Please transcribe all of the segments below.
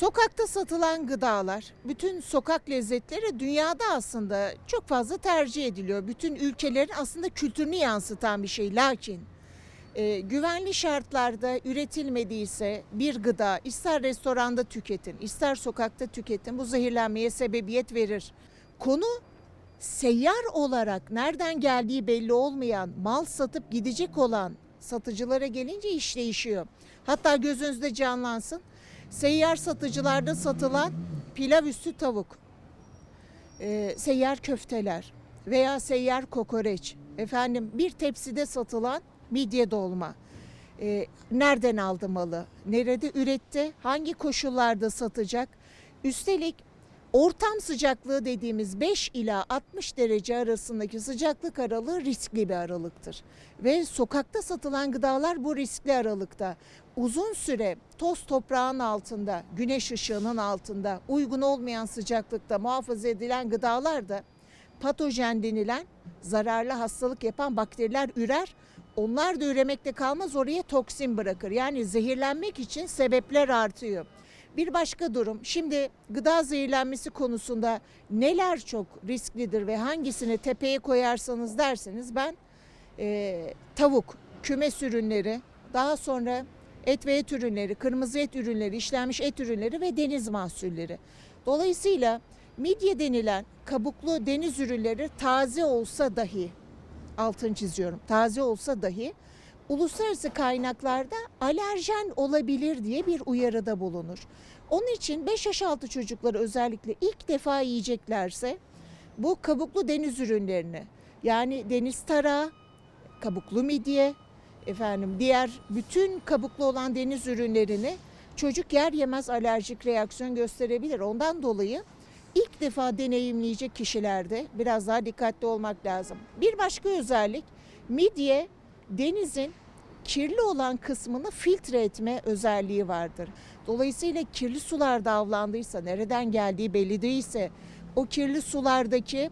Sokakta satılan gıdalar, bütün sokak lezzetleri dünyada aslında çok fazla tercih ediliyor. Bütün ülkelerin aslında kültürünü yansıtan bir şey. Lakin e, güvenli şartlarda üretilmediyse bir gıda ister restoranda tüketin, ister sokakta tüketin bu zehirlenmeye sebebiyet verir. Konu seyyar olarak nereden geldiği belli olmayan, mal satıp gidecek olan satıcılara gelince iş değişiyor. Hatta gözünüzde canlansın. Seyyar satıcılarda satılan pilav üstü tavuk, e, seyyar köfteler veya seyyar kokoreç, efendim bir tepside satılan midye dolma. E, nereden aldı malı? Nerede üretti? Hangi koşullarda satacak? Üstelik ortam sıcaklığı dediğimiz 5 ila 60 derece arasındaki sıcaklık aralığı riskli bir aralıktır. Ve sokakta satılan gıdalar bu riskli aralıkta. Uzun süre toz toprağın altında, güneş ışığının altında, uygun olmayan sıcaklıkta muhafaza edilen gıdalar da patojen denilen zararlı hastalık yapan bakteriler ürer. Onlar da üremekte kalmaz oraya toksin bırakır. Yani zehirlenmek için sebepler artıyor. Bir başka durum şimdi gıda zehirlenmesi konusunda neler çok risklidir ve hangisini tepeye koyarsanız derseniz ben e, tavuk, kümes ürünleri, daha sonra et ve et ürünleri, kırmızı et ürünleri, işlenmiş et ürünleri ve deniz mahsulleri. Dolayısıyla midye denilen kabuklu deniz ürünleri taze olsa dahi altın çiziyorum. Taze olsa dahi uluslararası kaynaklarda alerjen olabilir diye bir uyarıda bulunur. Onun için 5 yaş altı çocukları özellikle ilk defa yiyeceklerse bu kabuklu deniz ürünlerini yani deniz tarağı, kabuklu midye, efendim diğer bütün kabuklu olan deniz ürünlerini çocuk yer yemez alerjik reaksiyon gösterebilir. Ondan dolayı ilk defa deneyimleyecek kişilerde biraz daha dikkatli olmak lazım. Bir başka özellik midye denizin kirli olan kısmını filtre etme özelliği vardır. Dolayısıyla kirli sularda avlandıysa, nereden geldiği belli değilse o kirli sulardaki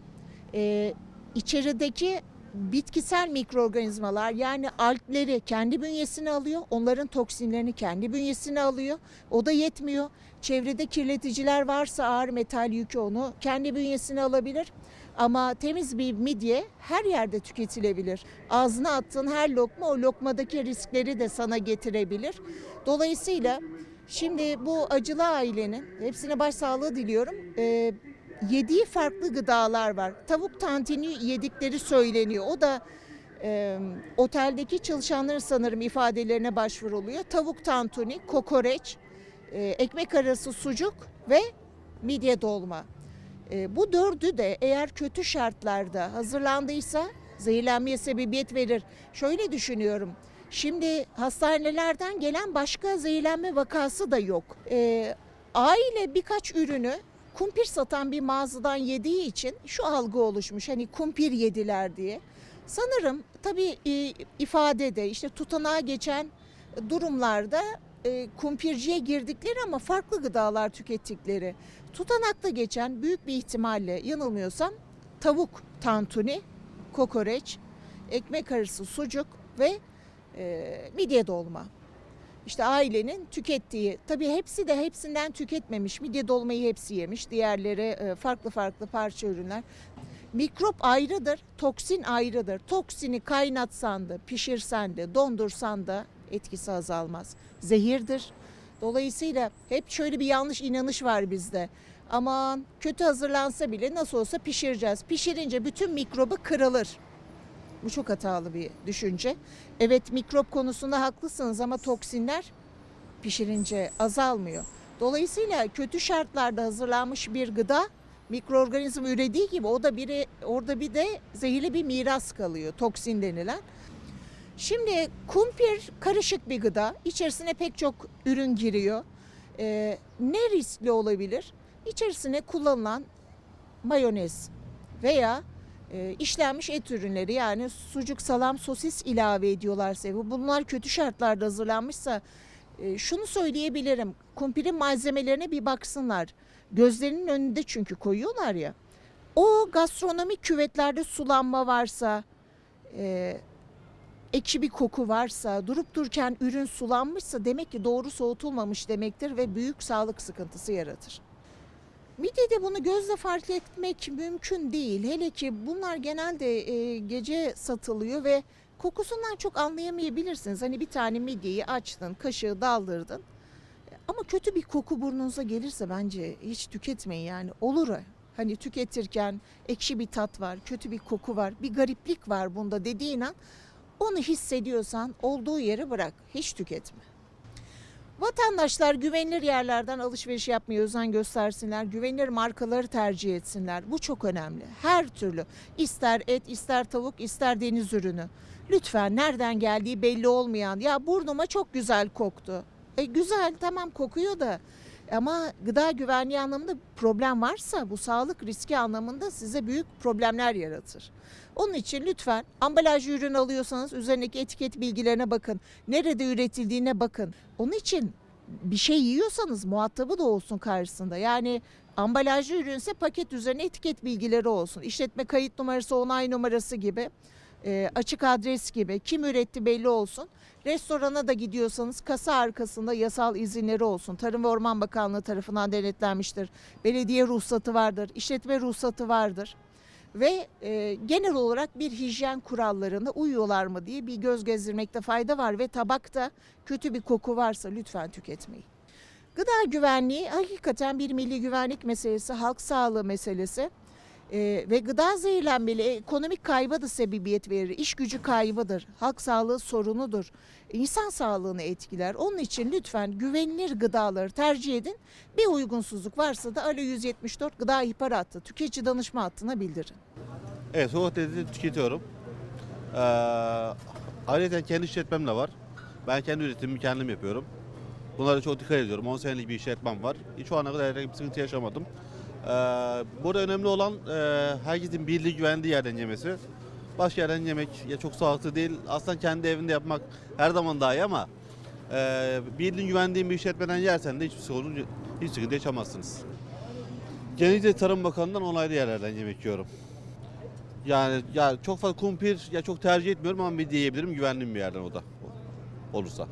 e, içerideki bitkisel mikroorganizmalar yani algleri kendi bünyesine alıyor. Onların toksinlerini kendi bünyesine alıyor. O da yetmiyor. Çevrede kirleticiler varsa ağır metal yükü onu kendi bünyesine alabilir. Ama temiz bir midye her yerde tüketilebilir. Ağzına attığın her lokma o lokmadaki riskleri de sana getirebilir. Dolayısıyla şimdi bu acılı ailenin hepsine başsağlığı diliyorum. Ee, yediği farklı gıdalar var. Tavuk tantini yedikleri söyleniyor. O da e, oteldeki çalışanların sanırım ifadelerine başvuruluyor. Tavuk tantuni, kokoreç, e, ekmek arası sucuk ve midye dolma. E, bu dördü de eğer kötü şartlarda hazırlandıysa zehirlenmeye sebebiyet verir. Şöyle düşünüyorum. Şimdi hastanelerden gelen başka zehirlenme vakası da yok. E, aile birkaç ürünü kumpir satan bir mağazadan yediği için şu algı oluşmuş. Hani kumpir yediler diye. Sanırım tabii e, ifadede işte tutanağa geçen durumlarda e, kumpirciye girdikleri ama farklı gıdalar tükettikleri. Tutanakta geçen büyük bir ihtimalle yanılmıyorsam tavuk tantuni, kokoreç, ekmek arası sucuk ve e, midye dolma. İşte ailenin tükettiği, tabii hepsi de hepsinden tüketmemiş. Midye dolmayı hepsi yemiş. Diğerleri e, farklı farklı parça ürünler. Mikrop ayrıdır, toksin ayrıdır. Toksini kaynatsan da, pişirsen de, dondursan da etkisi azalmaz. Zehirdir. Dolayısıyla hep şöyle bir yanlış inanış var bizde. Aman kötü hazırlansa bile nasıl olsa pişireceğiz. Pişirince bütün mikrobu kırılır. Bu çok hatalı bir düşünce. Evet mikrop konusunda haklısınız ama toksinler pişirince azalmıyor. Dolayısıyla kötü şartlarda hazırlanmış bir gıda mikroorganizm ürediği gibi o da biri orada bir de zehirli bir miras kalıyor toksin denilen. Şimdi kumpir karışık bir gıda. İçerisine pek çok ürün giriyor. Ee, ne riskli olabilir? İçerisine kullanılan mayonez veya e, işlenmiş et ürünleri yani sucuk, salam, sosis ilave ediyorlarsa ve bunlar kötü şartlarda hazırlanmışsa e, şunu söyleyebilirim. Kumpirin malzemelerine bir baksınlar. Gözlerinin önünde çünkü koyuyorlar ya. O gastronomik küvetlerde sulanma varsa, e, ekşi bir koku varsa, durup dururken ürün sulanmışsa demek ki doğru soğutulmamış demektir ve büyük sağlık sıkıntısı yaratır. Midyede bunu gözle fark etmek mümkün değil. Hele ki bunlar genelde e, gece satılıyor ve kokusundan çok anlayamayabilirsiniz. Hani bir tane midyeyi açtın, kaşığı daldırdın. Ama kötü bir koku burnunuza gelirse bence hiç tüketmeyin yani. Olur hani tüketirken ekşi bir tat var, kötü bir koku var, bir gariplik var bunda dediğin an onu hissediyorsan olduğu yere bırak. Hiç tüketme. Vatandaşlar güvenilir yerlerden alışveriş yapmaya özen göstersinler. Güvenilir markaları tercih etsinler. Bu çok önemli. Her türlü ister et, ister tavuk, ister deniz ürünü. Lütfen nereden geldiği belli olmayan ya burnuma çok güzel koktu. E güzel tamam kokuyor da ama gıda güvenliği anlamında problem varsa bu sağlık riski anlamında size büyük problemler yaratır. Onun için lütfen ambalajlı ürün alıyorsanız üzerindeki etiket bilgilerine bakın. Nerede üretildiğine bakın. Onun için bir şey yiyorsanız muhatabı da olsun karşısında. Yani ambalajlı ürünse paket üzerine etiket bilgileri olsun. İşletme kayıt numarası, onay numarası gibi. E, açık adres gibi kim üretti belli olsun. Restorana da gidiyorsanız kasa arkasında yasal izinleri olsun. Tarım ve Orman Bakanlığı tarafından denetlenmiştir. Belediye ruhsatı vardır, işletme ruhsatı vardır. Ve e, genel olarak bir hijyen kurallarına uyuyorlar mı diye bir göz gezdirmekte fayda var. Ve tabakta kötü bir koku varsa lütfen tüketmeyin. Gıda güvenliği hakikaten bir milli güvenlik meselesi, halk sağlığı meselesi. Ee, ve gıda zehirlenmeli ekonomik kayba da sebebiyet verir. İş gücü kaybıdır. Halk sağlığı sorunudur. İnsan sağlığını etkiler. Onun için lütfen güvenilir gıdaları tercih edin. Bir uygunsuzluk varsa da Alo 174 gıda ihbar hattı, tüketici danışma hattına bildirin. Evet soğuk lezzeti tüketiyorum. Ee, ayrıca kendi işletmem de var. Ben kendi üretimimi kendim yapıyorum. Bunlara çok dikkat ediyorum. 10 senelik bir işletmem var. Hiç şu ana kadar herhangi bir sıkıntı yaşamadım. Ee, burada önemli olan e, herkesin bildiği güvendiği yerden yemesi. Başka yerden yemek ya çok sağlıklı değil. Aslında kendi evinde yapmak her zaman daha iyi ama e, bildiğin güvendiğin bir işletmeden yersen de hiçbir sorun, hiç sıkıntı yaşamazsınız. Genellikle Tarım Bakanı'ndan onaylı yerlerden yemek yiyorum. Yani ya çok fazla kumpir ya çok tercih etmiyorum ama midye yiyebilirim güvendiğim bir yerden o da olursa.